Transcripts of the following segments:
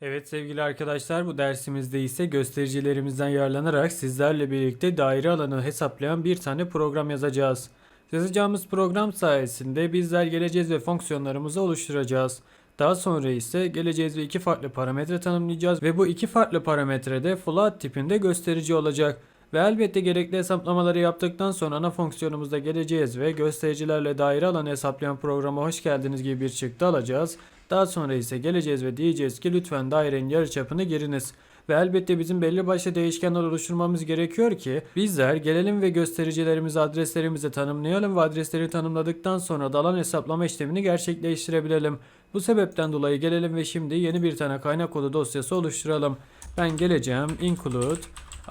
Evet sevgili arkadaşlar bu dersimizde ise göstericilerimizden yararlanarak sizlerle birlikte daire alanı hesaplayan bir tane program yazacağız. Yazacağımız program sayesinde bizler geleceğiz ve fonksiyonlarımızı oluşturacağız. Daha sonra ise geleceğiz ve iki farklı parametre tanımlayacağız ve bu iki farklı parametrede float tipinde gösterici olacak. Ve elbette gerekli hesaplamaları yaptıktan sonra ana fonksiyonumuzda geleceğiz ve göstericilerle daire alanı hesaplayan programa hoş geldiniz gibi bir çıktı alacağız. Daha sonra ise geleceğiz ve diyeceğiz ki lütfen dairenin yarıçapını giriniz. Ve elbette bizim belli başlı değişkenler oluşturmamız gerekiyor ki bizler gelelim ve göstericilerimizi adreslerimizi tanımlayalım ve adresleri tanımladıktan sonra da alan hesaplama işlemini gerçekleştirebilelim. Bu sebepten dolayı gelelim ve şimdi yeni bir tane kaynak kodu dosyası oluşturalım. Ben geleceğim include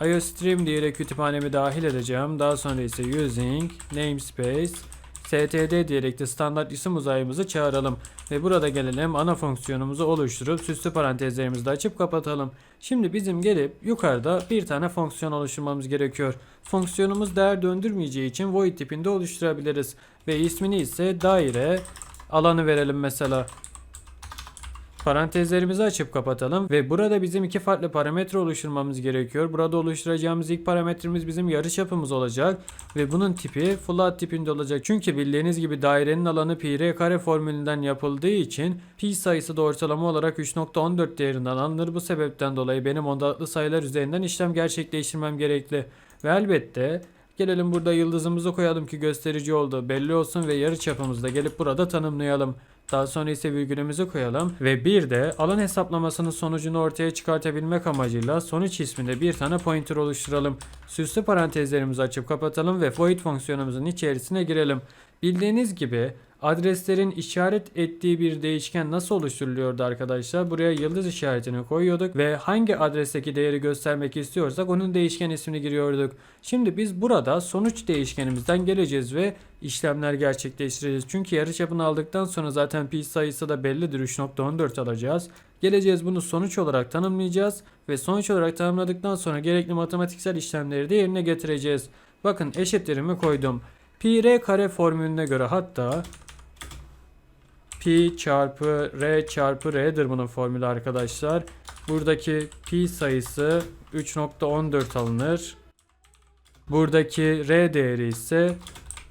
iostream diyerek kütüphanemi dahil edeceğim. Daha sonra ise using namespace std diyerek de standart isim uzayımızı çağıralım. Ve burada gelelim ana fonksiyonumuzu oluşturup süslü parantezlerimizi açıp kapatalım. Şimdi bizim gelip yukarıda bir tane fonksiyon oluşturmamız gerekiyor. Fonksiyonumuz değer döndürmeyeceği için void tipinde oluşturabiliriz. Ve ismini ise daire alanı verelim mesela. Parantezlerimizi açıp kapatalım ve burada bizim iki farklı parametre oluşturmamız gerekiyor. Burada oluşturacağımız ilk parametremiz bizim yarıçapımız olacak ve bunun tipi float tipinde olacak. Çünkü bildiğiniz gibi dairenin alanı pi r kare formülünden yapıldığı için pi sayısı da ortalama olarak 3.14 değerinden alınır. Bu sebepten dolayı benim ondalıklı sayılar üzerinden işlem gerçekleştirmem gerekli. Ve elbette gelelim burada yıldızımızı koyalım ki gösterici oldu belli olsun ve yarıçapımızı da gelip burada tanımlayalım. Daha sonra ise virgülümüzü koyalım ve bir de alan hesaplamasının sonucunu ortaya çıkartabilmek amacıyla sonuç isminde bir tane pointer oluşturalım. Süslü parantezlerimizi açıp kapatalım ve void fonksiyonumuzun içerisine girelim. Bildiğiniz gibi adreslerin işaret ettiği bir değişken nasıl oluşturuluyordu arkadaşlar? Buraya yıldız işaretini koyuyorduk ve hangi adresteki değeri göstermek istiyorsak onun değişken ismini giriyorduk. Şimdi biz burada sonuç değişkenimizden geleceğiz ve işlemler gerçekleştireceğiz. Çünkü yarıçapını aldıktan sonra zaten pi sayısı da bellidir 3.14 alacağız. Geleceğiz bunu sonuç olarak tanımlayacağız ve sonuç olarak tanımladıktan sonra gerekli matematiksel işlemleri de yerine getireceğiz. Bakın eşitlerimi koydum. Pi r kare formülüne göre hatta pi çarpı r çarpı r'dir bunun formülü arkadaşlar. Buradaki pi sayısı 3.14 alınır. Buradaki r değeri ise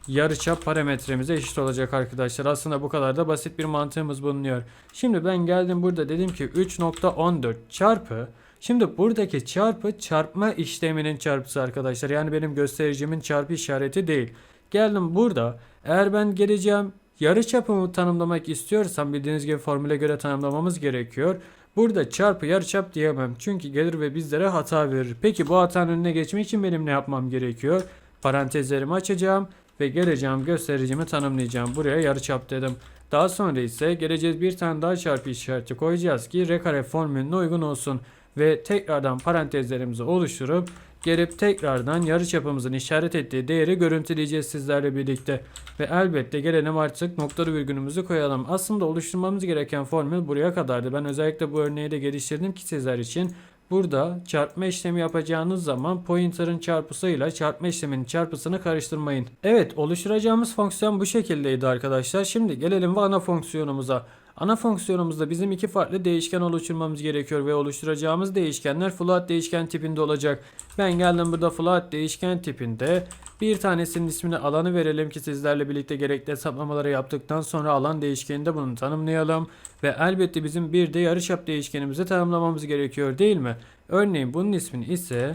yarıçap parametremize eşit olacak arkadaşlar. Aslında bu kadar da basit bir mantığımız bulunuyor. Şimdi ben geldim burada dedim ki 3.14 çarpı Şimdi buradaki çarpı çarpma işleminin çarpısı arkadaşlar. Yani benim göstericimin çarpı işareti değil. Geldim burada eğer ben geleceğim yarı çapımı tanımlamak istiyorsam bildiğiniz gibi formüle göre tanımlamamız gerekiyor. Burada çarpı yarıçap diyemem. Çünkü gelir ve bizlere hata verir. Peki bu hatanın önüne geçmek için benim ne yapmam gerekiyor? Parantezlerimi açacağım ve geleceğim göstericimi tanımlayacağım. Buraya yarıçap dedim. Daha sonra ise geleceğiz bir tane daha çarpı işareti koyacağız ki r kare formülüne uygun olsun. Ve tekrardan parantezlerimizi oluşturup gelip tekrardan yarıçapımızın işaret ettiği değeri görüntüleyeceğiz sizlerle birlikte. Ve elbette gelelim artık noktalı virgülümüzü koyalım. Aslında oluşturmamız gereken formül buraya kadardı. Ben özellikle bu örneği de geliştirdim ki sizler için. Burada çarpma işlemi yapacağınız zaman pointer'ın çarpısıyla çarpma işleminin çarpısını karıştırmayın. Evet oluşturacağımız fonksiyon bu şekildeydi arkadaşlar. Şimdi gelelim ana fonksiyonumuza. Ana fonksiyonumuzda bizim iki farklı değişken oluşturmamız gerekiyor ve oluşturacağımız değişkenler float değişken tipinde olacak. Ben geldim burada float değişken tipinde bir tanesinin ismini alanı verelim ki sizlerle birlikte gerekli hesaplamaları yaptıktan sonra alan değişkeninde bunu tanımlayalım. Ve elbette bizim bir de yarıçap değişkenimizi tanımlamamız gerekiyor değil mi? Örneğin bunun ismini ise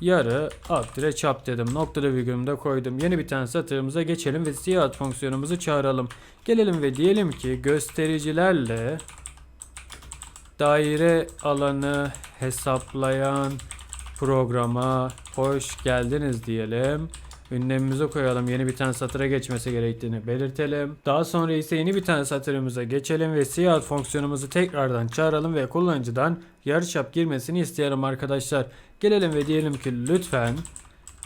yarı alt çap dedim. Noktada virgülümü de koydum. Yeni bir tane satırımıza geçelim ve siyah fonksiyonumuzu çağıralım. Gelelim ve diyelim ki göstericilerle daire alanı hesaplayan programa hoş geldiniz diyelim. Ünlemimizi koyalım. Yeni bir tane satıra geçmesi gerektiğini belirtelim. Daha sonra ise yeni bir tane satırımıza geçelim ve siyah fonksiyonumuzu tekrardan çağıralım ve kullanıcıdan yarıçap girmesini isteyelim arkadaşlar. Gelelim ve diyelim ki lütfen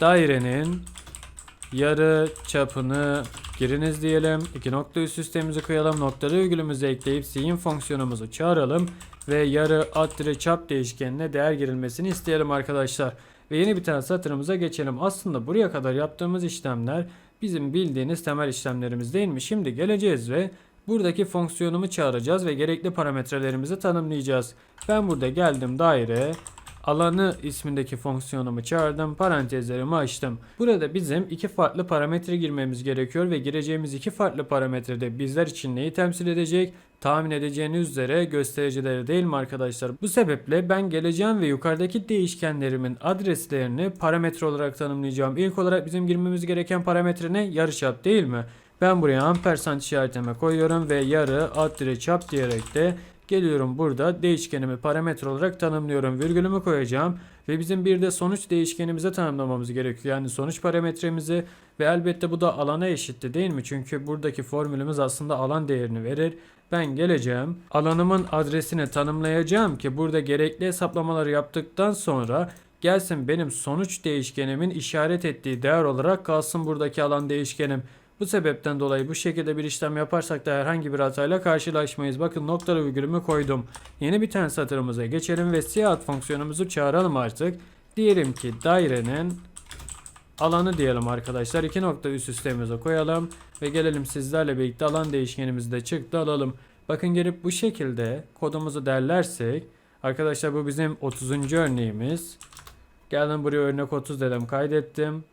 dairenin yarı çapını giriniz diyelim. İki nokta üst üstemizi koyalım. Noktalı virgülümüzü ekleyip sin fonksiyonumuzu çağıralım. Ve yarı alt dire çap değişkenine değer girilmesini isteyelim arkadaşlar. Ve yeni bir tane satırımıza geçelim. Aslında buraya kadar yaptığımız işlemler bizim bildiğiniz temel işlemlerimiz değil mi? Şimdi geleceğiz ve buradaki fonksiyonumu çağıracağız ve gerekli parametrelerimizi tanımlayacağız. Ben burada geldim daire alanı ismindeki fonksiyonumu çağırdım. Parantezlerimi açtım. Burada bizim iki farklı parametre girmemiz gerekiyor ve gireceğimiz iki farklı parametrede bizler için neyi temsil edecek? Tahmin edeceğiniz üzere göstericileri değil mi arkadaşlar? Bu sebeple ben geleceğim ve yukarıdaki değişkenlerimin adreslerini parametre olarak tanımlayacağım. İlk olarak bizim girmemiz gereken parametre ne? Yarıçap değil mi? Ben buraya ampersand işaretime koyuyorum ve yarı alt dire çap diyerek de Geliyorum burada değişkenimi parametre olarak tanımlıyorum. Virgülümü koyacağım ve bizim bir de sonuç değişkenimize tanımlamamız gerekiyor. Yani sonuç parametremizi ve elbette bu da alana eşitti değil mi? Çünkü buradaki formülümüz aslında alan değerini verir. Ben geleceğim alanımın adresini tanımlayacağım ki burada gerekli hesaplamaları yaptıktan sonra gelsin benim sonuç değişkenimin işaret ettiği değer olarak kalsın buradaki alan değişkenim. Bu sebepten dolayı bu şekilde bir işlem yaparsak da herhangi bir hatayla karşılaşmayız. Bakın noktalı virgülümü koydum. Yeni bir tane satırımıza geçelim ve siyah fonksiyonumuzu çağıralım artık. Diyelim ki dairenin alanı diyelim arkadaşlar. İki nokta üst üstemize koyalım ve gelelim sizlerle birlikte alan değişkenimizi de çıktı alalım. Bakın gelip bu şekilde kodumuzu derlersek arkadaşlar bu bizim 30. örneğimiz. Geldim buraya örnek 30 dedim kaydettim.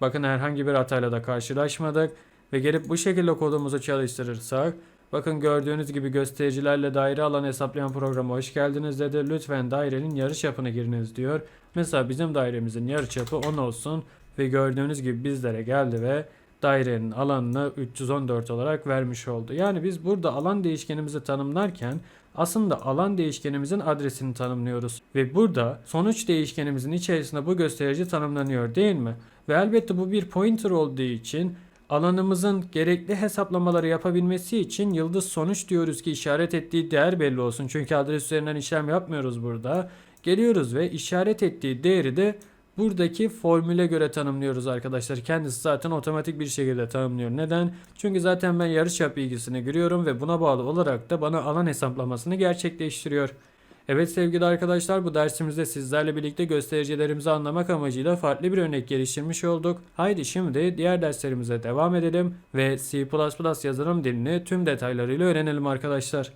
Bakın herhangi bir hatayla da karşılaşmadık. Ve gelip bu şekilde kodumuzu çalıştırırsak bakın gördüğünüz gibi göstericilerle daire alanı hesaplayan programa hoş geldiniz dedi. Lütfen dairenin yarıçapını giriniz diyor. Mesela bizim dairemizin yarıçapı 10 olsun ve gördüğünüz gibi bizlere geldi ve dairenin alanını 314 olarak vermiş oldu. Yani biz burada alan değişkenimizi tanımlarken aslında alan değişkenimizin adresini tanımlıyoruz. Ve burada sonuç değişkenimizin içerisinde bu gösterici tanımlanıyor değil mi? Ve elbette bu bir pointer olduğu için alanımızın gerekli hesaplamaları yapabilmesi için yıldız sonuç diyoruz ki işaret ettiği değer belli olsun. Çünkü adres üzerinden işlem yapmıyoruz burada. Geliyoruz ve işaret ettiği değeri de buradaki formüle göre tanımlıyoruz arkadaşlar. Kendisi zaten otomatik bir şekilde tanımlıyor. Neden? Çünkü zaten ben yarıçap bilgisini giriyorum ve buna bağlı olarak da bana alan hesaplamasını gerçekleştiriyor. Evet sevgili arkadaşlar bu dersimizde sizlerle birlikte göstericilerimizi anlamak amacıyla farklı bir örnek geliştirmiş olduk. Haydi şimdi diğer derslerimize devam edelim ve C++ yazılım dilini tüm detaylarıyla öğrenelim arkadaşlar.